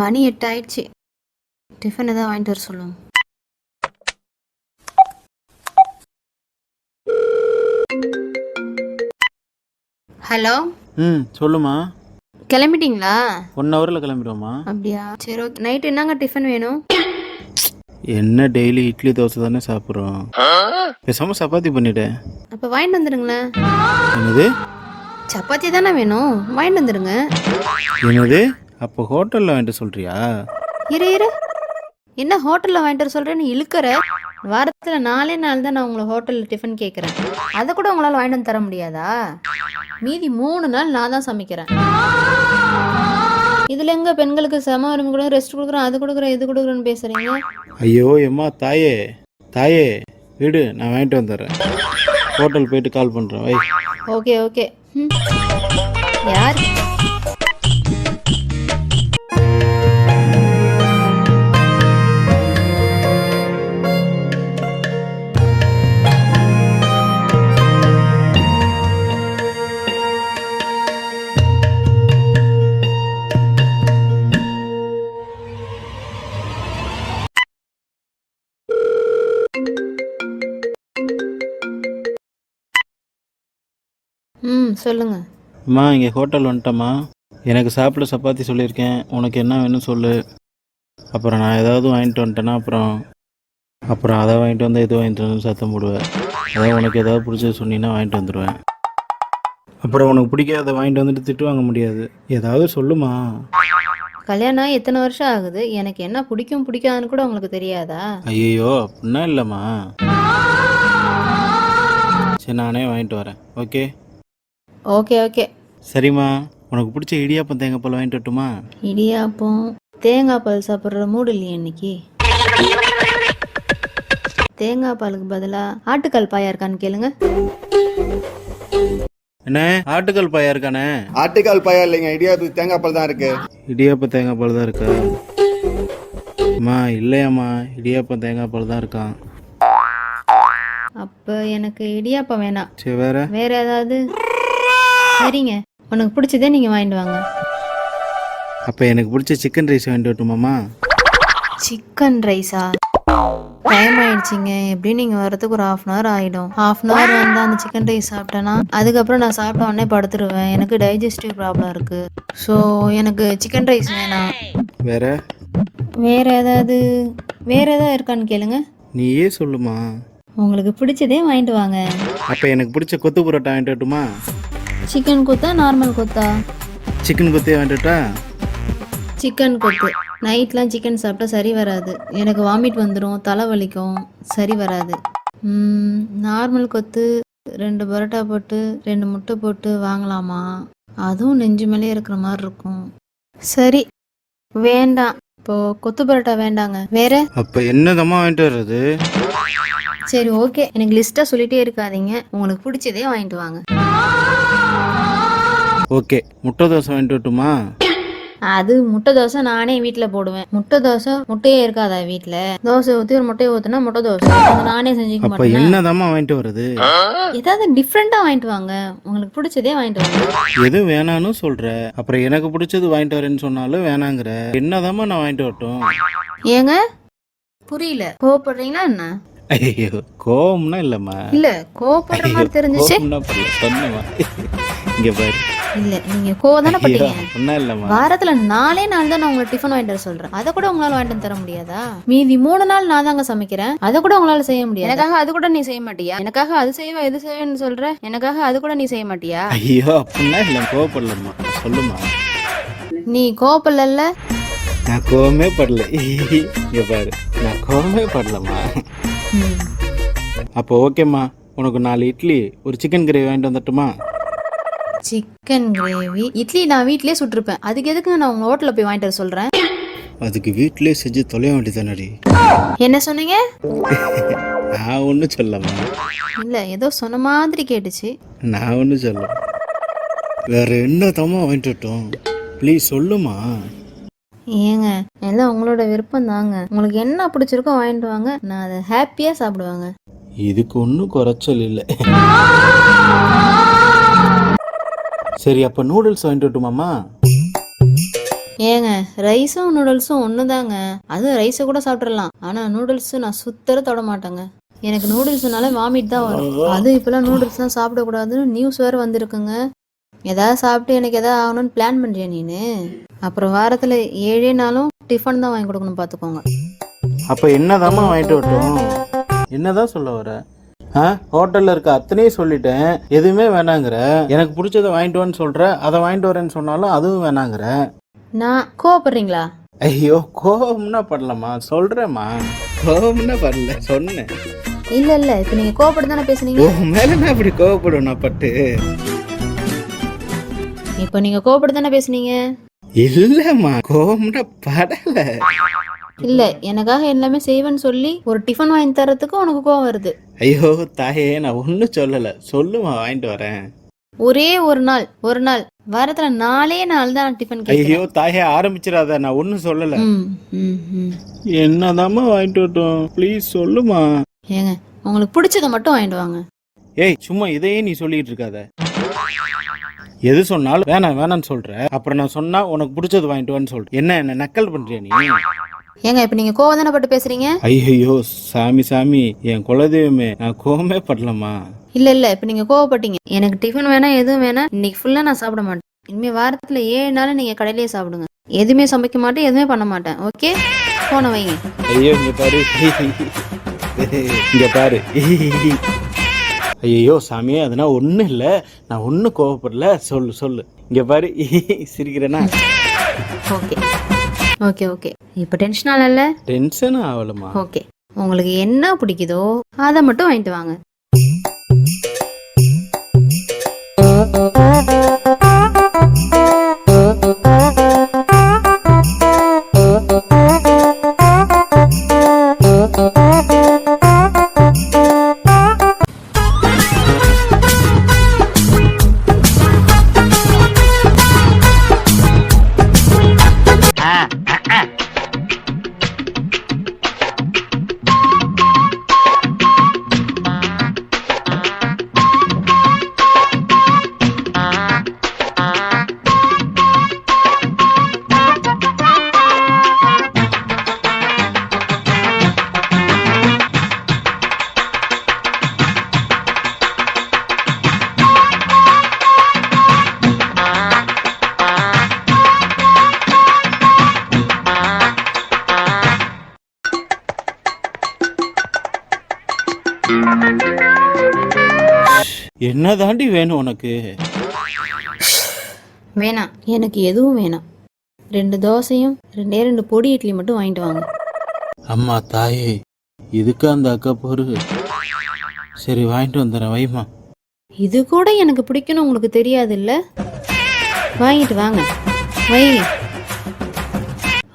மணி எட்டு ஆயிடுச்சு டிஃபன் ஏதாவது வாங்கிட்டு வர சொல்லுங்க. ஹலோ? ம் சொல்லுமா. கிளம்பிட்டீங்களா? ஒன் ஹவரில் கிளம்பிடுவோமா? அப்படியா? சரி ஓகே நைட் என்னங்க டிஃபன் வேணும்? என்ன டெய்லி இட்லி தோசை தானே சாப்பிட்றோம். பேசாமல் சப்பாத்தி பண்ணிட்டேன். அப்போ வாங்கிட்டு வந்துடுங்களேன். என்னது? சப்பாத்தி தானே வேணும்? வாங்கிட்டு வந்துடுங்க. என்னது? அப்போ ஹோட்டலில் வாங்கிட்டு சொல்கிறியா இரு இரு. என்ன ஹோட்டலில் வாங்கிட்டு சொல்கிறேன்னு இழுக்கிற? வாரத்தில் நாலே நாள் தான் நான் உங்களை ஹோட்டலில் டிஃபன் கேட்குறேன் அதை கூட உங்களால் வாங்கிட்டு வந்து தர முடியாதா? மீதி மூணு நாள் நான் தான் சமைக்கிறேன். இதில் எங்க பெண்களுக்கு சம உரிமை கூட ரெஸ்ட் கொடுக்குறோம் அது கொடுக்குறோம் இது கொடுக்குறோன்னு பேசுகிறீங்க ஐயோ எம்மா தாயே தாயே விடு நான் வாங்கிட்டு வந்துடுறேன். ஹோட்டல் போயிட்டு கால் பண்ணுறேன் வை. Okay okay. யார்? ம் சொல்லுங்க. அம்மா இங்கே ஹோட்டல் வந்துட்டம்மா. எனக்கு சாப்பிட சப்பாத்தி சொல்லியிருக்கேன். உனக்கு என்ன வேணும் சொல்லு. அப்புறம் நான் ஏதாவது வாங்கிட்டு வந்துட்டேன்னா அப்புறம் அப்புறம் அதை வாங்கிட்டு வந்து இது வாங்கிட்டு வந்து சத்தம் போடுவேன். அதான் உனக்கு ஏதாவது பிடிச்சது சொன்னீங்கன்னா வாங்கிட்டு வந்துடுவேன் அப்புறம் உனக்கு பிடிக்காத வாங்கிட்டு வந்துட்டு திட்டு வாங்க முடியாது. ஏதாவது சொல்லுமா? கல்யாணம் எத்தனை வருஷம் ஆகுது? எனக்கு என்ன பிடிக்கும் பிடிக்காதுன்னு கூட உங்களுக்கு தெரியாதா? ஐயோ அப்படின்னா இல்லைம்மா. சரி நானே வாங்கிட்டு வரேன். ஓகே? Okay okay. சரிம்மா. உனக்கு பிடிச்ச இடியாப்பம் தேங்காய் பால் வாங்கிட்டு வரட்டுமா? இடியாப்பம். தேங்காய் பால் சாப்பிட்ற மூடு இல்லையே இன்னைக்கு. தேங்காய் பாலுக்கு பதிலாக ஆட்டுக்கால் பாயா இருக்கான்னு கேளுங்க. என்ன? ஆட்டுக்கல் பாயா இருக்கானே? ஆட்டுக்கால் பயம் இல்லைங்க. இடியாப்பத்துக்கு தேங்காய் பால் தான் இருக்கு. இடியாப்ப தேங்காய் பால் தான் இருக்கா? அம்மா இல்லையாம்மா. இடியாப்பம் தேங்காய் பால் தான் இருக்கான். அப்போ எனக்கு இடியாப்பம் வேணாம். சரி வேற? வேற ஏதாவது? சரிங்க. உனக்கு பிடிச்சதே நீங்கள் வாங்கிட்டு வாங்க. அப்போ எனக்கு பிடிச்ச சிக்கன் ரைஸ் வாங்கிட்டு வரட்டுமாம்மா? சிக்கன் ரைஸா டைம் ஆயிடுச்சிங்க. எப்படியும் நீங்கள் வரதுக்கு ஒரு ஹாஃப் அன் ஹவர் ஆகிடும் ஹாஃப் அன் ஹவர் வந்து அந்த சிக்கன் ரைஸ் சாப்பிட்டேன்னா அதுக்கப்புறம் நான் சாப்பிட்ட உடனே படுத்துருவேன். எனக்கு டைஜஸ்டிவ் ப்ராப்ளம் இருக்குது ஸோ எனக்கு சிக்கன் ரைஸ் வேணாம். வேற? வேற ஏதாவது வேற ஏதாவது இருக்கான்னு கேளுங்க. நீயே சொல்லுமா. உங்களுக்கு பிடிச்சதே வாங்கிட்டு வாங்க. அப்போ எனக்கு பிடிச்ச கொத்து புரோட்டா வாங்கிட்டு வரட்டுமா? சிக்கன் கொத்தா நார்மல் கொத்தா? சிக்கன் கொத்தே வாங்கிட்டுட்டா சிக்கன் கொத்து. நைட்லாம் சிக்கன் சாப்பிட்டா சரி வராது. எனக்கு வாமிட் வந்துடும் தலை வலிக்கும் சரி வராது. நார்மல் கொத்து ரெண்டு பரோட்டா போட்டு ரெண்டு முட்டை போட்டு வாங்கலாமா? அதுவும் நெஞ்சு மேலே இருக்கிற மாதிரி இருக்கும். சரி வேண்டாம். இப்போ கொத்து பரோட்டா வேண்டாங்க. வேற? அப்போ என்னதம்மா வாங்கிட்டு வர்றது? சரி ஓகே. எனக்கு லிஸ்ட்டாக சொல்லிட்டே இருக்காதீங்க. உங்களுக்கு பிடிச்சதே வாங்கிட்டு வாங்க. ஓகே முட்டை தோசை வாங்கிட்டு வரட்டுமா? அது முட்டை தோசை நானே வீட்டில் போடுவேன். முட்டை தோசை முட்டையே இருக்காதா வீட்டில் தோசை ஊற்றி ஒரு முட்டையை ஊற்றினா முட்டை தோசை. நானே செஞ்சுக்க மாட்டேன்? என்னதம்மா வாங்கிட்டு வர்றது? ஏதாவது டிஃப்ரெண்ட்டாக வாங்கிட்டு வாங்க. உங்களுக்கு பிடிச்சதே வாங்கிட்டு வாங்க. எது வேணான்னு சொல்ற. அப்புறம் எனக்கு பிடிச்சது வாங்கிட்டு வரேன்னு சொன்னாலும் வேணாங்கிற. என்னதாம்மா நான் வாங்கிட்டு வரட்டும்? ஏங்க? புரியல. கோவப்படுறீங்களா என்ன? ஐயோ கோவம்னா இல்லம்மா. இல்ல கோவப்படுற மாதிரி தெரிஞ்சுச்சு. இங்க பாரு. இல்ல நீங்க கோவம் தானே ஐயோ பட்டீங்க? அப்படின்னா இல்லம்மா. வாரத்துல நாலே நாள் தான் நான் உங்களுக்கு டிஃபன் வாங்கிட்டு வர சொல்றேன். அதை கூட உங்களால வாங்கிட்டு வந்து தர முடியாதா? மீதி மூணு நாள் நான் தாங்க சமைக்கிறேன். அதை கூட உங்களால செய்ய முடியாது? எனக்காக அது கூட நீ செய்ய மாட்டியா? எனக்காக அது செய்வ இது செய்வேன்னு சொல்ற? எனக்காக அது கூட நீ செய்ய மாட்டியா? ஐயோ அப்படின்னா இல்ல கோவப்படலம்மா. சொல்லுமா நீ கோவப்படல நான் கோவமே படல. இங்க பாரு நான் கோவமே படலம்மா. அப்போ ஓகேம்மா உனக்கு நாலு இட்லி ஒரு சிக்கன் கிரேவி வாங்கிட்டு வந்துட்டுமா? சிக்கன் கிரேவி இட்லி நான் வீட்லயே சுட்டிருப்பேன். அதுக்கு எதுக்கு நான் உங்க ஹோட்டல்ல போய் வாங்கிட்டு வர சொல்றேன்? அதுக்கு வீட்டிலே செஞ்சு தொலைய வேண்டியதானடி என்ன சொன்னீங்க? நான் ஒன்றும் சொல்லம்மா இல்ல ஏதோ சொன்ன மாதிரி கேட்டுச்சு. நான் ஒன்றும் சொல்ல வேற என்ன தம்மா வாங்கிட்டு வரட்டும்? ப்ளீஸ் சொல்லுமா. ஏங்க எல்லாம் உங்களோட விருப்பம் தாங்க. உங்களுக்கு என்ன பிடிச்சிருக்கோ வாங்கிட்டு வாங்க. நான் அதை ஹாப்பியா சாப்பிடுவாங்க. இதுக்கு ஒன்றும் குறைச்சல் இல்லை. சரி அப்போ நூடுல்ஸ் வாங்கிட்டு வரட்டுமாம்மா ஏங்க ரைஸும் நூடுல்ஸும் ஒன்று தாங்க அதுவும் ரைஸை கூட சாப்பிட்றலாம் ஆனால் நூடுல்ஸ் நான் சுத்தர தொட மாட்டேங்க. எனக்கு நூடுல்ஸ்னால வாமிட் தான் வரும். அது இப்போலாம் நூடுல்ஸ்லாம் சாப்பிடக்கூடாதுன்னு நியூஸ் வேறு வந்திருக்குங்க. ஏதாவது சாப்பிட்டு எனக்கு எதாவது ஆகணும்னு பிளான் பண்ணுறியா நீனு? அப்புறம் வாரத்தில் ஏழே நாளும் டிஃபன் தான் வாங்கி கொடுக்கணும் பார்த்துக்கோங்க அப்போ என்னதாம்மா வாங்கிட்டு வரட்டும்? என்னதான் சொல்ல வர? ஆ ஹோட்டலில் இருக்க அத்தனையும் சொல்லிட்டேன். எதுவுமே வேணாங்கிற. எனக்கு பிடிச்சத வாங்கிட்டு வான்னு சொல்கிற அதை வாங்கிட்டு வரேன்னு சொன்னாலும் அதுவும் வேணாங்கிற. நான் கோவப்படுறீங்களா? ஐயோ கோவம்னா படலம்மா. சொல்கிறேம்மா கோவம்னா படல. சொன்னேன். இல்லை இல்லை. இப்போ நீங்கள் கோவப்பட்டு தானே பேசுனீங்க? உன் மேலே நான் இப்படி கோவப்படுவேன் நான் பட்டு. இப்போ நீங்கள் கோவப்பட்டு தானே பேசுனீங்க? இல்லைம்மா. கோவம்னா படலை. இல்லை எனக்காக எல்லாமே செய்வேன்னு சொல்லி ஒரு டிஃபன் வாங்கி தரத்துக்கு உனக்கு கோவம் வருது. ஐயோ தாயே நான் ஒன்றும் சொல்லலை. சொல்லுமா வாங்கிட்டு வரேன். ஒரே ஒரு நாள் ஒரு நாள். வாரத்துல நாலே நாள் தான் டிஃபன் ஐயோ தாயே ஆரம்பிச்சிடாத நான் ஒன்றும் சொல்லலை. என்னதாம்மா வாங்கிட்டு வரட்டும்? ப்ளீஸ் சொல்லுமா. ஏங்க உங்களுக்கு பிடிச்சத மட்டும் வாங்கிட்டு வாங்க. ஏய் சும்மா இதையே நீ சொல்லிட்டு இருக்காத. எது சொன்னாலும் வேணாம் வேணாம்னு சொல்ற. அப்புறம் நான் சொன்னா உனக்கு பிடிச்சது வாங்கிட்டு வான்னு சொல்ற. என்ன என்ன நக்கல் பண்றியா நீ? ஏங்க இப்போ நீங்கள் கோவம் தானே பட்டு பேசுறீங்க? ஐயோ சாமி சாமி என் குலதெய்வமே நான் கோவமே படலம்மா. இல்லை இல்லை இப்போ நீங்கள் கோவப்பட்டீங்க. எனக்கு டிஃபன் வேணாம் எதுவும் வேணாம் இன்னைக்கு ஃபுல்லாக நான் சாப்பிட மாட்டேன். இனிமேல் வாரத்தில் ஏழு நாள் நீங்கள் கடையிலேயே சாப்பிடுங்க. எதுவுமே சமைக்க மாட்டேன் எதுவுமே பண்ண மாட்டேன். ஓகே? போன வைங்க. ஐயோ இங்க பாரு. இங்க பாரு. ஐயோ சாமி அதெல்லாம் ஒன்றும் இல்லை. நான் ஒன்றும் கோவப்படல. சொல்லு சொல்லு. இங்க பாரு. சிரிக்கிறேனா? ஓகே. ஓகே ஓகே இப்போ டென்ஷன் ஆகல டென்ஷன் ஆகலம்மா. ஓகே உங்களுக்கு என்ன பிடிக்குதோ அதை மட்டும் வாங்கிட்டு வாங்க. என்ன தாண்டி வேணும் உனக்கு? வேணாம். எனக்கு எதுவும் வேணாம். ரெண்டு தோசையும் ரெண்டே ரெண்டு பொடி இட்லி மட்டும் வாங்கிட்டு வாங்க. அம்மா தாயே இதுக்கு அந்த அக்கா பொறு சரி வாங்கிட்டு வந்துடுறேன் வைமா இது கூட எனக்கு பிடிக்கும்னு உங்களுக்கு தெரியாது இல்ல வாங்கிட்டு வாங்க. வைங்க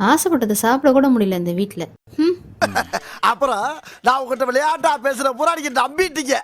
ஆசைப்பட்டதை சாப்பிட கூட முடியல இந்த வீட்டில் ம்? அப்புறம் நான் உங்ககிட்ட விளையாட்டா பேசுற பூரா நம்பிட்டீங்க.